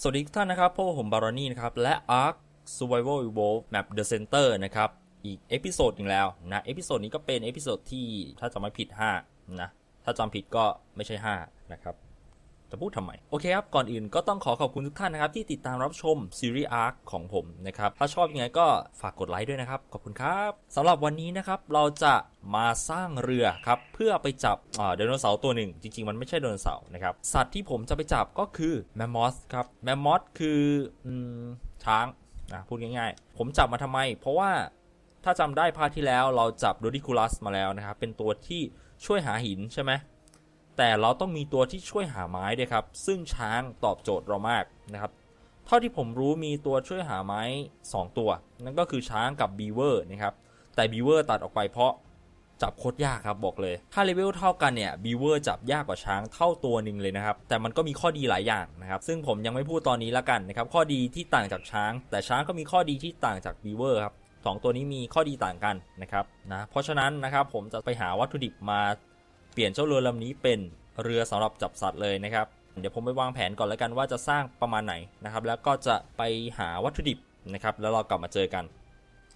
สวัสดีทุกท่านนะครับพบกับผมบารอนี่นะครับ และ Ark Survival Evolved Map The Center นะครับ อีกเอพิโซดหนึ่งแล้วนะเอพิโซดนี้ก็เป็นเอพิโซดที่ถ้าจำไม่ผิด 5 นะ ถ้าจำผิดก็ไม่ใช่ 5 นะครับ จะพูดทำไม โอเคครับ ก่อนอื่นก็ต้องขอขอบคุณทุกท่านนะครับ ที่ติดตามรับชมซีรีส์ Ark ของผมนะครับ ถ้าชอบยังไงก็ฝากกดไลค์ด้วยนะครับ ขอบคุณครับสำหรับวันนี้นะครับ เราจะมาสร้างเรือครับ เพื่อไปจับไดโนเสาร์ตัวหนึ่ง จริง ๆ มันไม่ใช่ไดโนเสาร์นะครับ สัตว์ที่ผมจะไปจับก็คือแมมมอสครับแมมมอสคืออช้างนะพูดง่ายๆ ผมจับมาทำไม เพราะว่าถ้าจำได้ภาคที่แล้วเราจับโดดิคูลัสมาแล้วนะครับเป็นตัวที่ช่วยหาหินใช่ไหม แต่เราต้องมีตัวที่ช่วยหาไม้ด้วยครับ ซึ่งช้างตอบโจทย์เรามากนะครับ เท่าที่ผมรู้มีตัวช่วยหาไม้ 2 ตัว นั่นก็คือช้างกับบีเวอร์นะครับ แต่บีเวอร์ตัดออกไปเพราะจับโคตรยากครับบอกเลย ถ้าเลเวลเท่ากันเนี่ยบีเวอร์จับยากกว่าช้างเท่าตัวหนึ่งเลยนะครับ แต่มันก็มีข้อดีหลายอย่างนะครับ ซึ่งผมยังไม่พูดตอนนี้ละกันนะครับ ข้อดีที่ต่างจากช้าง แต่ช้างก็มีข้อดีที่ต่างจากบีเวอร์ครับสองตัวนี้มีข้อดีต่างกันนะครับนะ เพราะฉะนั้นนะครับผมจะไปหาวัตถุดิบมา เปลี่ยนเจ้าเรือลำนี้เป็นเรือสำหรับจับสัตว์เลยนะครับ เดี๋ยวผมไปวางแผนก่อนแล้วกันว่าจะสร้างประมาณไหนนะครับ แล้วก็จะไปหาวัตถุดิบนะครับ แล้วเรากลับมาเจอกัน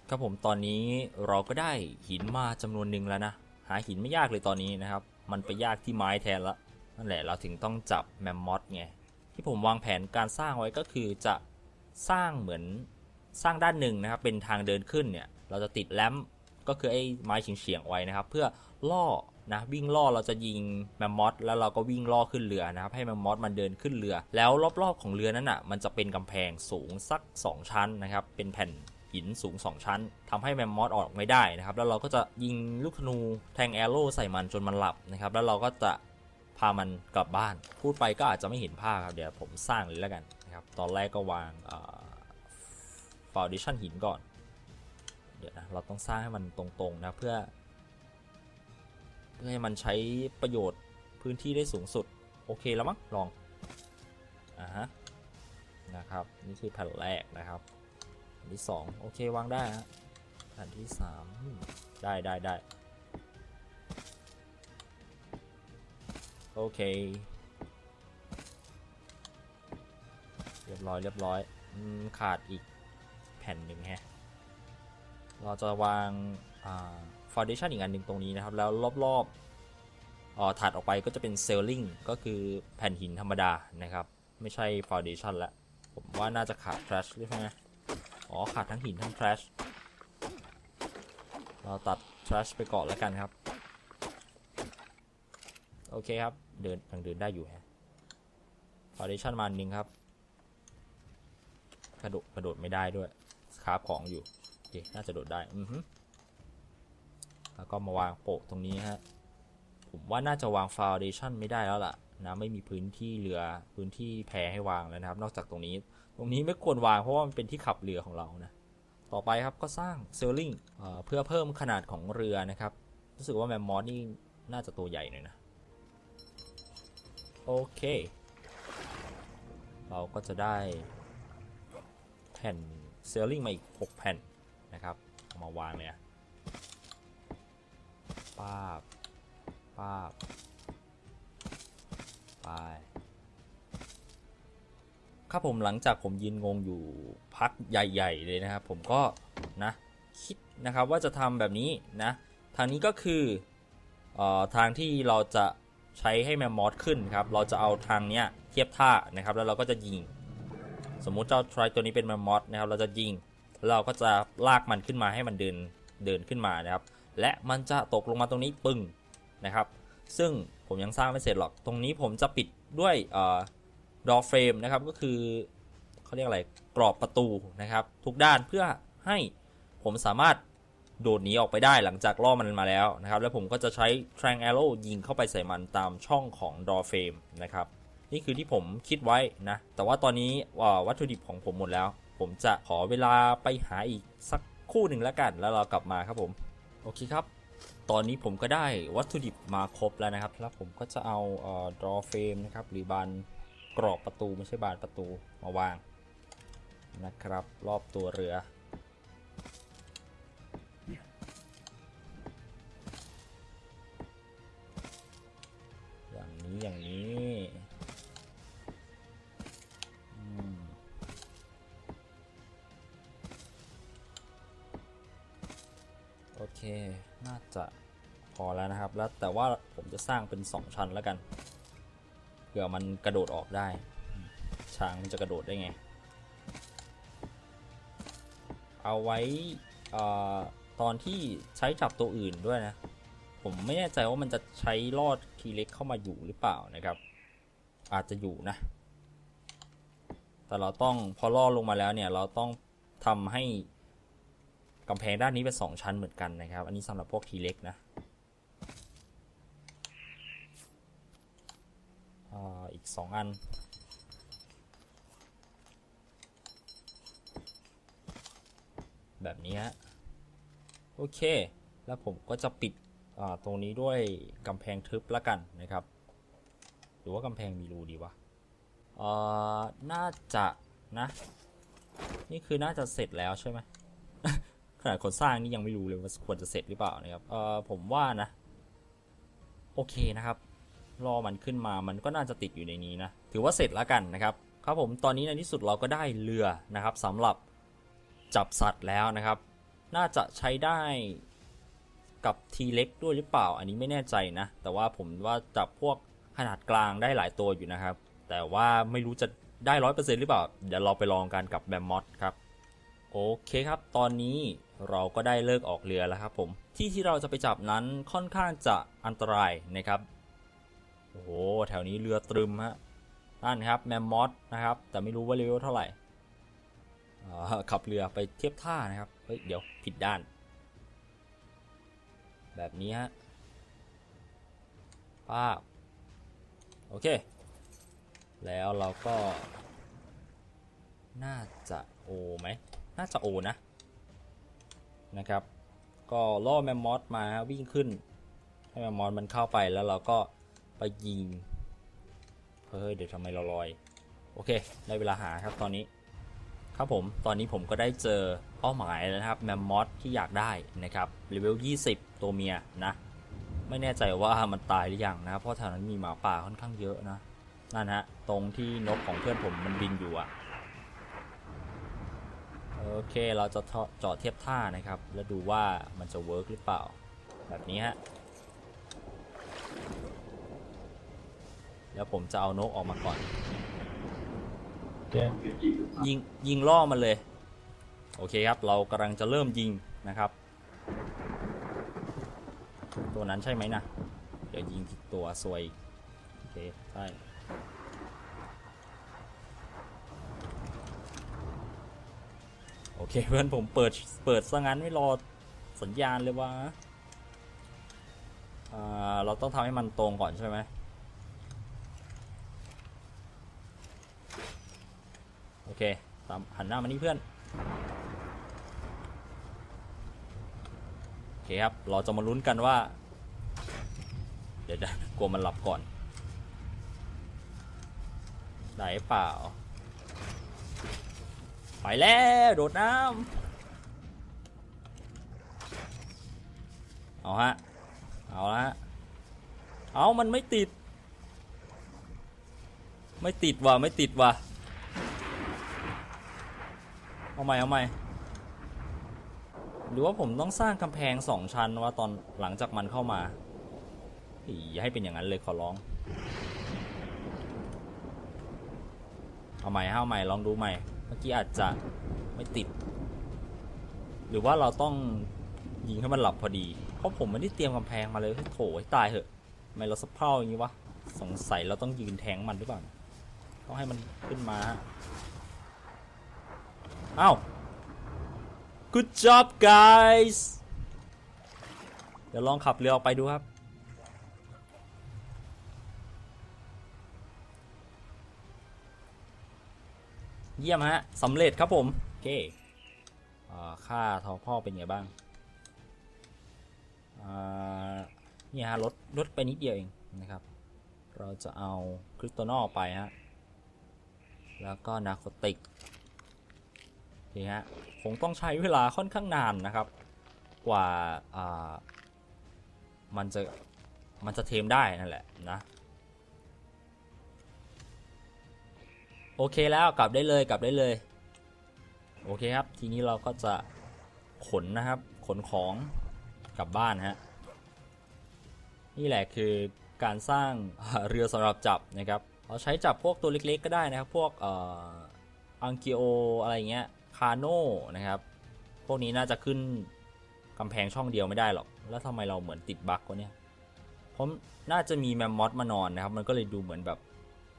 ครับผมตอนนี้เราก็ได้หินมาจำนวนหนึ่งแล้วนะ หาหินไม่ยากเลยตอนนี้นะครับ มันไปยากที่ไม้แทนละนั่นแหละเราถึงต้องจับแมมมอสไงที่ผมวางแผนการสร้างไว้ก็คือจะสร้างเหมือนสร้างด้านหนึ่งนะครับ เป็นทางเดินขึ้นเนี่ย เราจะติดแลมก็คือไอ้ไม้เฉียงๆไว้นะครับ เพื่อล่อ นะวิ่งล่อเราจะยิงแมมมอสแล้วเราก็วิ่งล่อขึ้นเรือนะครับให้แมมมอสมันเดินขึ้นเรือ แล้วรอบๆของเรือนั้นอะมันจะเป็นกำแพงสูงสัก 2 ชั้นนะครับเป็นแผ่นหินสูง 2 ชั้นทำให้แมมมอสออกไม่ได้นะครับแล้วเราก็จะยิงลูกธนูแทงแอโร่ใส่มันจนมันหลับนะครับแล้วเราก็จะพามันกลับบ้าน พูดไปก็อาจจะไม่เห็นภาพครับเดี๋ยวผมสร้างเลยแล้วกันนะครับตอนแรกก็วางฟาวเดชั่นหินก่อนเดี๋ยวนะเราต้องสร้างให้มันตรงๆนะเพื่อ พื่อให้มันใช้ประโยชน์พื้นที่ได้สูงสุด โอเคแล้วมั้งลองอ่าฮะนะครับ นี่คือแผ่นแรกนะครับแผ่นที่สองโอเควางได้ฮะแผ่นที่สามได้ได้ได้โอเค เรียบร้อยเรียบร้อยอขาดอีกแผ่นหนึ่งแฮะเราจะวางอ่า ฟาวเดชันอีกอันหนึ่งตรงนี้นะครับ แล้วรอบๆออถัดออกไปก็จะเป็นเซลลิงก็คือแผ่นหินธรรมดานะครับ ไม่ใช่ฟาวเดชันละผมว่าน่าจะขาด trash ใช่ไหมอ๋อ ขาดทั้งหินทั้ง trash เราตัด trash ไปก่อนแล้วกันครับ โอเคครับ เดินยังเดินได้อยู่ฮะฟาวเดชันมาอันหนึ่งครับกระโดดกระโดดไม่ได้ด้วยคาบของอยู่โอเคน่าจะโดดได้ อือฮึ แล้วก็มาวางโปะตรงนี้ฮะ ผมว่าน่าจะวางฟาวเดชั่นไม่ได้แล้วล่ะนะไม่มีพื้นที่เรือพื้นที่แพให้วางแล้วนะครับ นอกจากตรงนี้ ตรงนี้ไม่ควรวางเพราะว่ามันเป็นที่ขับเรือของเรานะ ต่อไปครับก็สร้างเซลลิงเพื่อเพิ่มขนาดของเรือนะครับ รู้สึกว่าแมมมอสนี่น่าจะตัวใหญ่หน่อยนะ โอเค เราก็จะได้แผ่นเซลลิงมาอีก 6 แผ่นนะครับมาวางเลยอะ ปาบปาบไปครับผมหลังจากผมยืนงงอยู่พักใหญ่ ๆ เลยนะครับ ผมก็นะคิดนะครับว่าจะทำแบบนี้นะทางนี้ก็คือออทางที่เราจะใช้ให้แมมมอสขึ้นครับ เราจะเอาทางเนี้ยเทียบท่านะครับ แล้วเราก็จะยิง สมมุติเจ้าทรายตัวนี้เป็นแมมมอสนะครับ เราจะยิงเราก็จะลากมันขึ้นมาให้มันเดินเดินขึ้นมานะครับ และมันจะตกลงมาตรงนี้ปึ้งนะครับ ซึ่งผมยังสร้างไม่เสร็จหรอก ตรงนี้ผมจะปิดด้วยเอ่อดอเฟรมนะครับก็คือเขาเรียกอะไรกรอบประตูนะครับ ทุกด้านเพื่อให้ผมสามารถโดดหนีออกไปได้หลังจากล่อมันมาแล้วนะครับ แล้วผมก็จะใช้ trang Arrow ยิงเข้าไปใส่มันตามช่องของ Door Frame นะครับ นี่คือที่ผมคิดไว้นะ แต่ว่าตอนนี้วัตถุดิบของผมหมดแล้ว ผมจะขอเวลาไปหาอีกสักคู่หนึ่งแล้วกัน แล้วเรากลับมาครับผม โอเคครับ ตอนนี้ผมก็ได้วัตถุดิบมาครบแล้วนะครับ แล้วผมก็จะเอาเอ่อ draw frame นะครับ หรือบานกรอบประตูไม่ใช่บานประตูมาวางนะครับ รอบตัวเรือ อย่างนี้อย่างนี้ เคน่าจะพอแล้วนะครับ แล้วแต่ว่าผมจะสร้างเป็น 2 ชั้นแล้วกัน เผื่อมันกระโดดออกได้ ช้างมันจะกระโดดได้ไง เอาไว้อตอนที่ใช้จับตัวอื่นด้วยนะ ผมไม่แน่ใจว่ามันจะใช้ลอดทีเล็กเข้ามาอยู่หรือเปล่านะครับ อาจจะอยู่นะ แต่เราต้องพอล่อลงมาแล้วเนี่ย เราต้องทำให้ กำแพงด้านนี้เป็นสองชั้นเหมือนกันนะครับ อันนี้สำหรับพวกทีเล็กนะอีกสองอัน แบบนี้ฮะโอเค แล้วผมก็จะปิดตรงนี้ด้วยกำแพงทึบแล้วกันนะครับ หรือว่ากำแพงมีรูดีวะอ่อน่าจะนะ นี่คือน่าจะเสร็จแล้วใช่ไหม ขนาดคนสร้างนี่ยังไม่รู้เลยว่าควรจะเสร็จหรือเปล่านะครับเออผมว่านะ โอเคนะครับ รอมันขึ้นมามันก็น่าจะติดอยู่ในนี้นะ ถือว่าเสร็จแล้วกันนะครับ ครับผมตอนนี้ในที่สุดเราก็ได้เรือนะครับสำหรับจับสัตว์แล้วนะครับ น่าจะใช้ได้กับทีเล็กด้วยหรือเปล่า อันนี้ไม่แน่ใจนะ แต่ว่าผมว่าจับพวกขนาดกลางได้หลายตัวอยู่นะครับ แต่ว่าไม่รู้จะได้ร้อยเปอร์เซ็นต์หรือเปล่า เดี๋ยวเราไปลองกันกับแบมมอสครับ โอเคครับ ตอนนี้เราก็ได้เลิกออกเรือแล้วครับผม ที่ที่เราจะไปจับนั้นค่อนข้างจะอันตรายนะครับ โอ้โห แถวนี้เรือตรึมฮะ นั่นครับแมมมอสนะครับ แต่ไม่รู้ว่าเลเวลเท่าไหร่ ขับเรือไปเทียบท่านะครับ เฮ้ย เดี๋ยวผิดด้าน แบบนี้ฮะป้าโอเค แล้วเราก็ น่าจะโอไหม น่าจะโอนะนะครับ ก็ล่อแมมมอสมาวิ่งขึ้น ให้แมมมอสมันเข้าไปแล้วเราก็ไปยิงเฮ้ยเดี๋ยวทำไมเราลอย โอเค ได้เวลาหาครับตอนนี้ ครับผมตอนนี้ผมก็ได้เจอเป้าหมายแล้วนะครับแมมมอสที่อยากได้นะครับเลเวล 20 ตัวเมียนะ ไม่แน่ใจว่ามันตายหรือยังนะเพราะแถวนั้นมีหมาป่าค่อนข้างเยอะนะนั่นฮะตรงที่นกของเพื่อนผมมันบินอยู่อะ โอเคเราจะจอดเทียบท่านะครับ แล้วดูว่ามันจะเวิร์กหรือเปล่า แบบนี้ฮะ แล้วผมจะเอานกออกมาก่อน ยิงยิงล่อมันเลย โอเคครับ เรากำลังจะเริ่มยิงนะครับ ตัวนั้นใช่ไหมนะ เดี๋ยวยิงผิดตัวสวยอีกโอเค ใช่ โอเคเพื่อนผมเปิดเปิดซะงั้นไม่รอสัญญาณเลยว่าอ่าเราต้องทำให้มันตรงก่อนใช่ไหมโอเคตามหันหน้ามานี่เพื่อนโอเคครับเราจะมาลุ้นกันว่า เดี๋ยวจะกลัวมันหลับก่อนได้เปล่า ไปแล้วโดดน้ำเอาฮะ เอาละฮะเอามันไม่ติด ไม่ติดว่ะไม่ติดว่ะเอาใหม่เอาใหม่หรือว่าผมต้องสร้างกำแพงสองชั้นว่าตอนหลังจากมันเข้ามาอย่าให้เป็นอย่างนั้นเลยขอร้อง เอาใหม่เอาใหม่ลองดูใหม่ มื่อกี้อาจจะไม่ติด หรือว่าเราต้องยิงให้มันหลับพอดี เพราะผมไม่ได้เตรียมกำแพงมาเลยโถให้ตายเหอะทำไมเราสะเพร่าอย่างนี้วะ สงสัยเราต้องยืนแทงมันหรือเปล่าต้องให้มันขึ้นมาอ้าว good job guys เดี๋ยวลองขับเรือออกไปดูครับ เยี่ยมฮะสำเร็จครับผม โอเคอ่าค่าทอพ่อเป็นไงบ้างเนี่ยฮะลดลดไปนิดเดียวเองนะครับ เราจะเอาคริสตัลไปฮะ แล้วก็นาโคติกนี่ฮะคงต้องใช้เวลาค่อนข้างนานนะครับ กว่ามันจะมันจะเทมได้นั่นแหละนะ โอเคแล้วกลับได้เลยกลับได้เลย โอเคครับ ทีนี้เราก็จะขนนะครับ ขนของกลับบ้านฮะนี่แหละคือการสร้างเรือสำหรับจับนะครับเราใช้จับพวกตัวเล็กๆก็ได้นะครับ พวกเอ่ออังกิโออะไรเงี้ยคาโน่นะครับ พวกนี้น่าจะขึ้นกำแพงช่องเดียวไม่ได้หรอก แล้วทำไมเราเหมือนติดบั๊กวะเนี่ยเพราะน่าจะมีแมมมอสมานอนนะครับ มันก็เลยดูเหมือนแบบ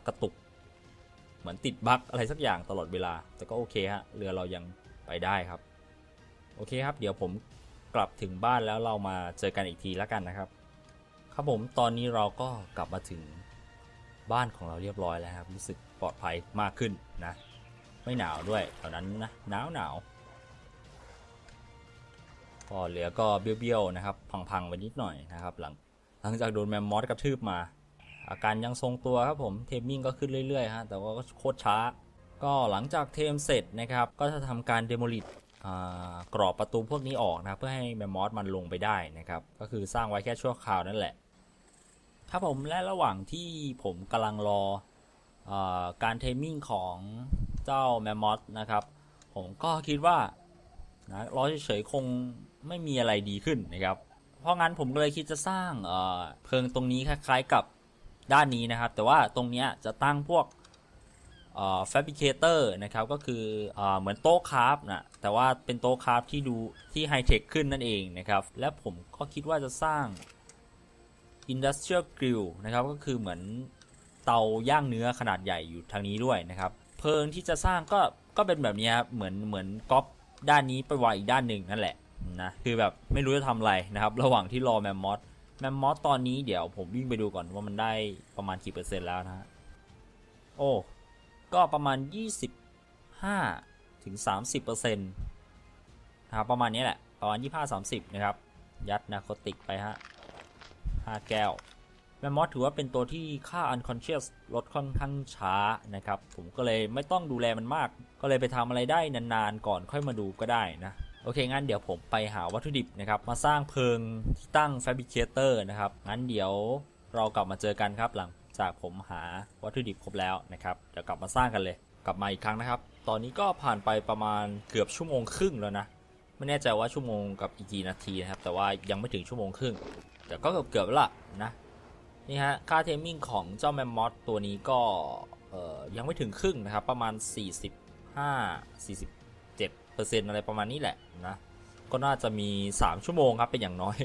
กระตุก เหมือนติดบั๊กอะไรสักอย่างตลอดเวลา แต่ก็โอเคฮะเรือเรายังไปได้ครับ โอเคครับ เดี๋ยวผมกลับถึงบ้านแล้วเรามาเจอกันอีกทีแล้วกันนะครับ ครับผมตอนนี้เราก็กลับมาถึงบ้านของเราเรียบร้อยแล้วครับ รู้สึกปลอดภัยมากขึ้นนะ ไม่หนาวด้วยแถวนั้นนะหนาวหนาวก็เหลือก็เบี้ยวๆนะครับ พังๆไปนิดหน่อยนะครับ หลังหลังจากโดนแมมมอสกระทืบมา อาการยังทรงตัวครับผมเทมมิ่งก็ขึ้นเรื่อยๆฮะแต่ว่าก็โคตรช้า ก็หลังจากเทมเสร็จนะครับ ก็จะทำการเดโมลิตกรอบประตูพวกนี้ออกนะ เพื่อให้แมมมอสมันลงไปได้นะครับ ก็คือสร้างไว้แค่ชั่วคราวนั่นแหละ ครับผมและระหว่างที่ผมกำลังรออการเทมมิ่งของเจ้าแมมมอสนะครับ ผมก็คิดว่านะรอเฉยๆคงไม่มีอะไรดีขึ้นนะครับ เพราะงั้นผมเลยคิดจะสร้างเอ่อเพิงตรงนี้คล้ายๆกับ ด้านนี้นะครับ แต่ว่าตรงนี้จะตั้งพวกเอ่อ fabricator นะครับก็คือเอ่อเหมือนโต๊ะคราฟนะแต่ว่าเป็นโต๊ะคราฟที่ดูที่ไฮเทคขึ้นนั่นเองนะครับ และผมก็คิดว่าจะสร้าง Industrial Grill นะครับก็คือเหมือนเตาย่างเนื้อขนาดใหญ่อยู่ทางนี้ด้วยนะครับเพิงที่จะสร้างก็ก็เป็นแบบนี้ครับเหมือนเหมือนก๊อปด้านนี้ไปวางอีกด้านหนึ่งนั่นแหละนะคือแบบไม่รู้จะทำอะไรนะครับ ระหว่างที่รอแมมมอส แมมมอสตอนนี้เดี๋ยวผมวิ่งไปดูก่อนว่ามันได้ประมาณกี่เปอร์เซ็นต์แล้วนะฮะ โอ้ ก็ประมาณ 25ถึง30เปอร์เซ็นต์นะครับประมาณนี้แหละ ประมาณ 25-30 นะครับ ยัดนาโคติกไปฮะ 5 แก้ว แมมมอสถือว่าเป็นตัวที่ค่า unconscious ลดค่อนข้างช้านะครับ ผมก็เลยไม่ต้องดูแลมันมาก ก็เลยไปทำอะไรได้นานๆก่อนค่อยมาดูก็ได้นะ โอเค งั้นเดี๋ยวผมไปหาวัตถุดิบนะครับ มาสร้างเพิงที่ตั้งรบิเคเตอร์นะครับ งั้นเดี๋ยวเรากลับมาเจอกันครับ หลังจากผมหาวัตถุดิบครบแล้วนะครับ เดี๋ยวกลับมาสร้างกันเลย กลับมาอีกครั้งนะครับ ตอนนี้ก็ผ่านไปประมาณเกือบชั่วโมงครึ่งแล้วนะ ไม่แน่ใจว่าชั่วโมงกับอีกกี่นาทีนะครับ แต่ว่ายังไม่ถึงชั่วโมงครึ่ง แต่ก็เกือบเกือบละนะ นี่ฮะ ค่าเทมมิ่งของเจ้าแมมมอสตัวนี้ก็ยังไม่ถึงครึ่งนะครับ ประมาณ 45 40 80%อะไรประมาณนี้แหละนะ ก็น่าจะมี 3 ชั่วโมงครับเป็นอย่างน้อย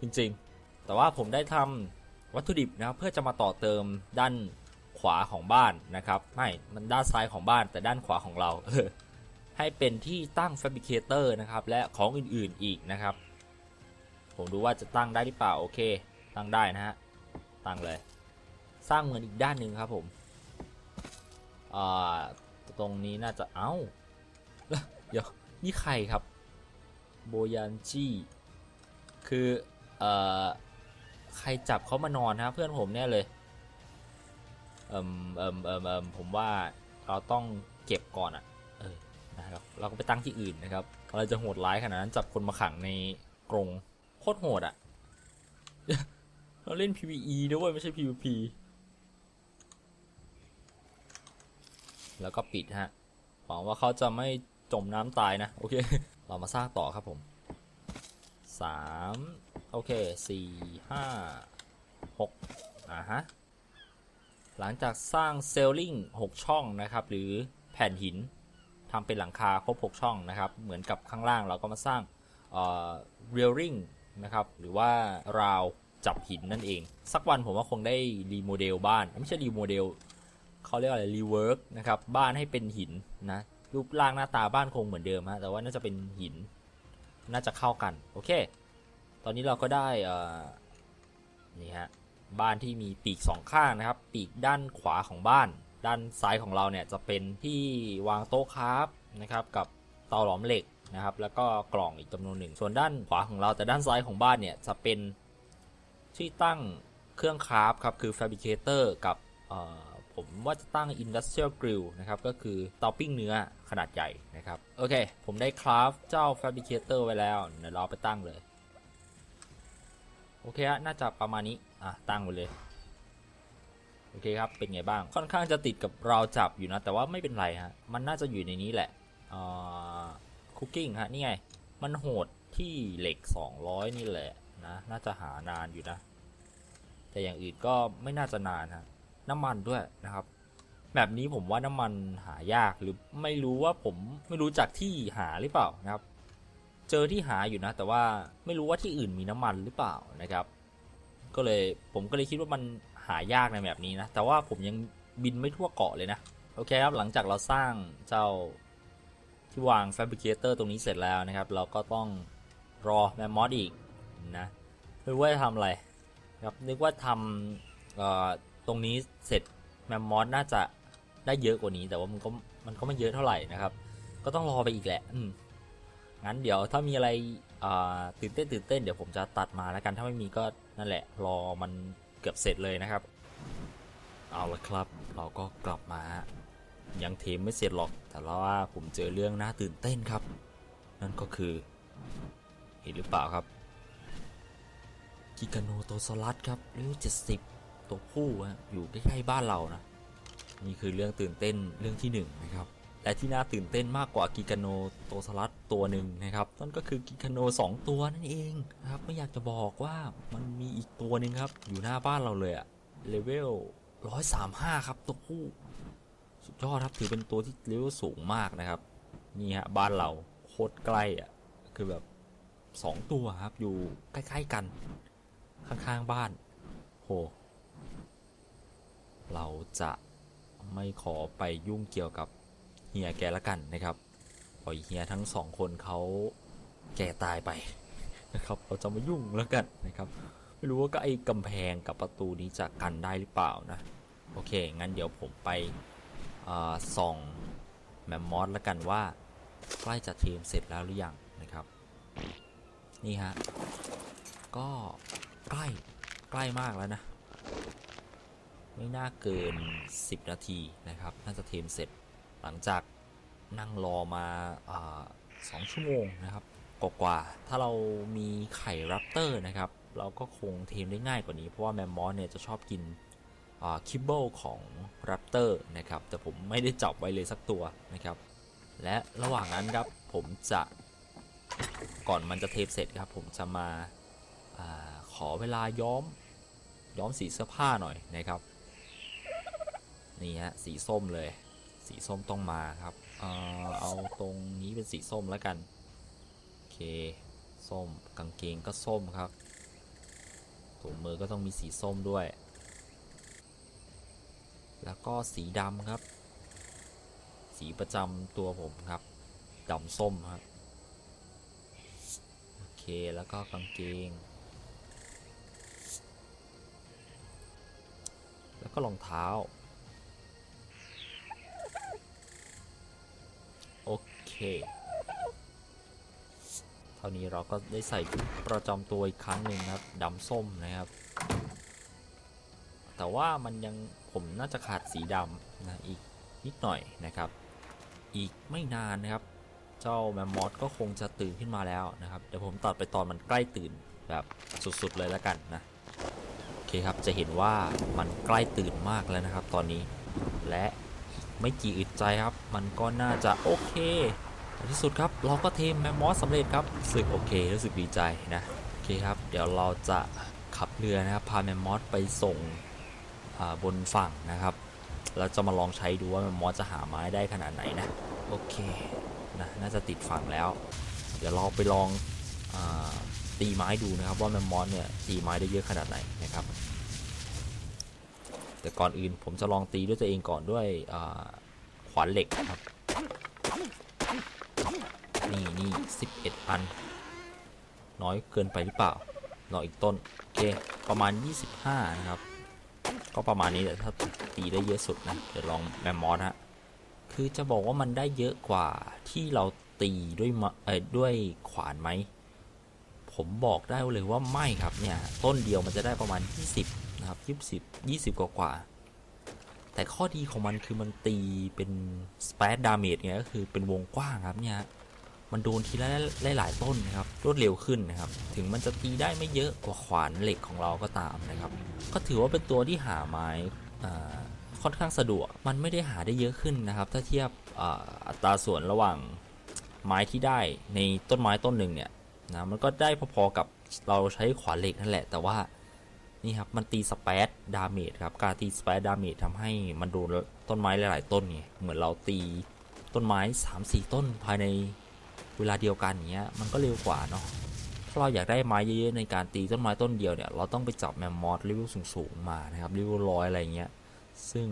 จริงๆ แต่ว่าผมได้ทำวัตถุดิบนะเพื่อจะมาต่อเติมด้านขวาของบ้านนะครับไม่มันด้านซ้ายของบ้านแต่ด้านขวาของเราให้เป็นที่ตั้งแฟบริเคเตอร์นะครับ และของอื่นๆอีกนะครับ ผมดูว่าจะตั้งได้หรือเปล่า โอเค ตั้งได้นะฮะ ตั้งเลย สร้างเหมือนอีกด้านหนึ่งครับผม อ่า ตรงนี้น่าจะ เอา้า เดี๋ยวนี่ใครครับโบยันจีคือ เอ่อ ใครจับเขามานอนนะเพื่อนผมเนี่ยเลย เอิมเอิมเอิมเอิมผมว่าเราต้องเก็บก่อนอะ่ะเออนะครับเราก็ไปตั้งที่อื่นนะครับอะไรจะโหดร้ายขนาดนั้นจับคนมาขังในกรงโคตรโหดอะ่ะเราเล่น PVE ด้วยไม่ใช่ PVP แล้วก็ปิดฮะ หวังว่าเขาจะไม่ จมน้ำตายนะ โอเค เรามาสร้างต่อครับผมสามโอเคสี่ห้าหกอ่าฮะ หลังจากสร้างเซลลิง6ช่องนะครับ หรือแผ่นหินทำเป็นหลังคาครบ6ช่องนะครับ เหมือนกับข้างล่างเราก็มาสร้างเอ่อ rearing นะครับ หรือว่าราวจับหินนั่นเอง สักวันผมว่าคงได้รีโมเดลบ้าน ไม่ใช่รีโมเดลเขาเรียกอะไรรีเวิร์กนะครับ บ้านให้เป็นหินนะ รูปร่างหน้าตาบ้านคงเหมือนเดิมฮะแต่ว่าน่าจะเป็นหิน น่าจะเข้ากัน โอเค ตอนนี้เราก็ได้นี่ฮะบ้านที่มีปีกสองข้างนะครับ ปีกด้านขวาของบ้าน ด้านซ้ายของเราเนี่ยจะเป็นที่วางโต๊ะคราฟนะครับ กับเตาหลอมเหล็กนะครับ แล้วก็กล่องอีกจำนวนหนึ่ง ส่วนด้านขวาของเราแต่ด้านซ้ายของบ้านเนี่ยจะเป็นที่ตั้งเครื่องคราฟครับคือ fabricator กับเอ่อ ผมว่าจะตั้ง industrial grill นะครับ ก็คือเตาปิ้งเนื้อขนาดใหญ่นะครับ โอเค ผมได้คราฟเจ้า fabricator ไว้แล้วเดี๋ยวเราไปตั้งเลย โอเคฮะน่าจะประมาณนี้ อะ ตั้งไปเลยโอเคครับ เป็นไงบ้าง ค่อนข้างจะติดกับราวจับอยู่นะ แต่ว่าไม่เป็นไรฮะ มันน่าจะอยู่ในนี้แหละคุกกิ้งฮะ นี่ไง มันโหดที่เหล็ก 200 นี่แหละนะ น่าจะหานานอยู่นะ แต่อย่างอื่นก็ไม่น่าจะนานฮะ น้ำมันด้วยนะครับแบบนี้ผมว่าน้ำมันหายากหรือไม่รู้ว่าผมไม่รู้จักที่หาหรือเปล่านะครับ เจอที่หาอยู่นะ แต่ว่าไม่รู้ว่าที่อื่นมีน้ำมันหรือเปล่านะครับ ก็เลยผมก็เลยคิดว่ามันหายากในแบบนี้นะ แต่ว่าผมยังบินไม่ทั่วเกาะเลยนะโอเคครับหลังจากเราสร้างเจ้าที่วาง Fabricator ตรงนี้เสร็จแล้วนะครับ เราก็ต้องรอแมมมอสอีกนะไม่รู้ว่าจะทำอะไรครับนึกว่าทำเอ่อ ตรงนี้เสร็จแมมมอสน่าจะได้เยอะกว่านี้ แต่ว่ามันก็มันก็ไม่เยอะเท่าไหร่นะครับ ก็ต้องรอไปอีกแหละ อืมงั้นเดี๋ยวถ้ามีอะไรตื่นเต้นตื่นเต้นเดี๋ยวผมจะตัดมาแล้วกันถ้าไม่มีก็นั่นแหละ รอมันเกือบเสร็จเลยนะครับ เอาละครับ เราก็กลับมายังเทมไม่เสร็จหรอก แต่ว่าผมเจอเรื่องน่าตื่นเต้นครับ นั่นก็คือ เห็นหรือเปล่าครับกิกาโนโตสลัดครับเลเวล70 ตัวผู้ฮะอยู่ใกล้ๆบ้านเรานะนี่คือเรื่องตื่นเต้นเรื่องที่หนึ่งนะครับและที่น่าตื่นเต้นมากกว่ากิกาโนโตสลัดตัวหนึ่งนะครับนั่นก็คือกิกาโนสองตัวนั่นเองนะครับไม่อยากจะบอกว่ามันมีอีกตัวหนึ่งครับ อยู่หน้าบ้านเราเลยอะเลเวล135 ครับตัวผู้สุดยอดครับถือเป็นตัวที่เลเวลสูงมากนะครับนี่ฮะบ้านเราโคตรใกล้อะคือแบบสองตัวครับอยู่ใกล้ ๆกันข้างๆบ้านโห เราจะไม่ขอไปยุ่งเกี่ยวกับเฮียแกละกันนะครับปล่อยเฮียทั้งสองคนเขาแก่ตายไปนะครับเราจะไม่ยุ่งแล้วกันนะครับไม่รู้ว่าก็ไอ้กำแพงกับประตูนี้จะกันได้หรือเปล่านะโอเคงั้นเดี๋ยวผมไปส่องแมมมอสล้วกันว่าใกล้จะเทมเสร็จแล้วหรือยังนะครับ นี่ฮะก็ใกล้ใกล้มากแล้วนะ ไม่น่าเกิน 10 นาทีนะครับ น่าจะเทมเสร็จหลังจากนั่งรอมาสองชั่วโมงนะครับกว่าถ้าเรามีไข่แรปเตอร์นะครับ เราก็คงเทมได้ง่ายกว่านี้ เพราะว่าแมมมอสเนี่ยจะชอบกินคิบเบิลของแรปเตอร์นะครับ แต่ผมไม่ได้จับไว้เลยสักตัวนะครับ และระหว่างนั้นครับผมจะก่อนมันจะเทปเสร็จครับ ผมจะมาอาขอเวลาย้อมย้อมสีเสื้อผ้าหน่อยนะครับ นี่ฮะสีส้มเลย สีส้มต้องมาครับ เออเอาตรงนี้เป็นสีส้มแล้วกัน โอเค ส้มกางเกงก็ส้มครับถุงมือก็ต้องมีสีส้มด้วย แล้วก็สีดำครับ สีประจำตัวผมครับดำส้มครับโอเคแล้วก็กางเกง แล้วก็รองเท้า โอเค เท่านี้เราก็ได้ใส่ประจำตัวอีกครั้งหนึ่งครับดำส้มนะครับ แต่ว่ามันยังผมน่าจะขาดสีดำนะอีกนิดหน่อยนะครับ อีกไม่นานนะครับ เจ้าแมมมอสก็คงจะตื่นขึ้นมาแล้วนะครับ เดี๋ยวผมตัดไปตอนมันใกล้ตื่นแบบสุดๆเลยแล้วกันนะโอเคครับจะเห็นว่ามันใกล้ตื่นมากแล้วนะครับ ตอนนี้และ ไม่กี่อึดใจครับ มันก็น่าจะโอเคที่สุดครับ เราก็เทมแมมมอสสำเร็จครับรู้สึกโอเครู้สึกดีใจนะโอเคครับ เดี๋ยวเราจะขับเรือนะครับพาแมมมอสไปส่งบนฝั่งนะครับแล้วจะมาลองใช้ดูว่าแมมมอสจะหาไม้ได้ขนาดไหนนะโอเคนะน่าจะติดฝั่งแล้ว เดี๋ยวเราไปลองอตีไม้ดูนะครับว่าแมมมอสเนี่ยตีไม้ได้เยอะขนาดไหนนะครับ แต่ก่อนอื่นผมจะลองตีด้วยตัวเองก่อนด้วยขวานเหล็กนะครับ นี่นี่สิบเอ็ดอัน น้อยเกินไปหรือเปล่าลองอีกต้น โอเค ประมาณ 25 นะครับ ก็ประมาณนี้แหละถ้าตีได้เยอะสุดนะ เดี๋ยวลองแมมมอสฮะ คือจะบอกว่ามันได้เยอะกว่าที่เราตีด้วยมะเอ้ยด้วยขวานไหม ผมบอกได้เลยว่าไม่ครับเนี่ย ต้นเดียวมันจะได้ประมาณ 20 นะครับ20 20กว่ากว่าๆแต่ข้อดีของมันคือมันตีเป็นสเปซดาเมจไงก็คือเป็นวงกว้างครับเนี่ยมันโดนทีละหลายๆต้นนะครับรวดเร็วขึ้นนะครับ ถึงมันจะตีได้ไม่เยอะกว่าขวานเหล็กของเราก็ตามนะครับ ก็ถือว่าเป็นตัวที่หาไม้ค่อนข้างสะดวก มันไม่ได้หาได้เยอะขึ้นนะครับ ถ้าเทียบออัตราส่วนระหว่างไม้ที่ได้ในต้นไม้ต้นหนึ่งเนี่ยนะมันก็ได้พอๆกับเราใช้ขวานเหล็กนั่นแหละ แต่ว่า นี่ครับมันตีสเปซดาเมจครับการตีสเปซดาเมจทำให้มันโดนต้นไม้หลาย ๆ ต้นไงเหมือนเราตีต้นไม้ 3-4 ต้นภายในเวลาเดียวกันอย่างเงี้ยมันก็เร็วกว่าเนาะถ้าเราอยากได้ไม้เยอะ ๆ ในการตีต้นไม้ต้นเดียวเนี่ยเราต้องไปจับแมมมอสเลเวลสูง ๆ มานะครับเลเวลร้อยอะไรเงี้ยซึ่ง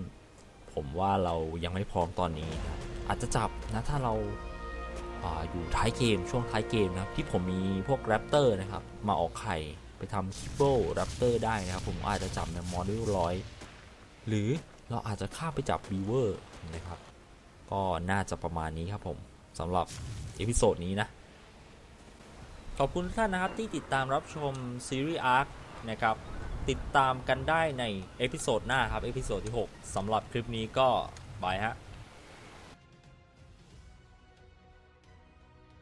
ผมว่าเรายังไม่พร้อมตอนนี้นะอาจจะจับนะถ้าเราอาอยู่ท้ายเกมช่วงท้ายเกมนะครับที่ผมมีพวกแรปเตอร์นะครับมาออกไข่ ไปทำคิปเปิลแรปเตอร์ได้นะครับผมอาจจะจับในมอด l ร้อยหรือเราอาจจะข้าไปจับบีเวอร์นะครับ ก็น่าจะประมาณนี้ครับผมสำหรับเอพิโซดนี้นะ ขอบคุณทุกท่านนะครับที่ติดตามรับชมซีรีส์อาร์คนะครับติดตามกันได้ในเอพิโซดหน้าครับ เอพิโซดที่ 6สำหรับคลิปนี้ก็บายฮะ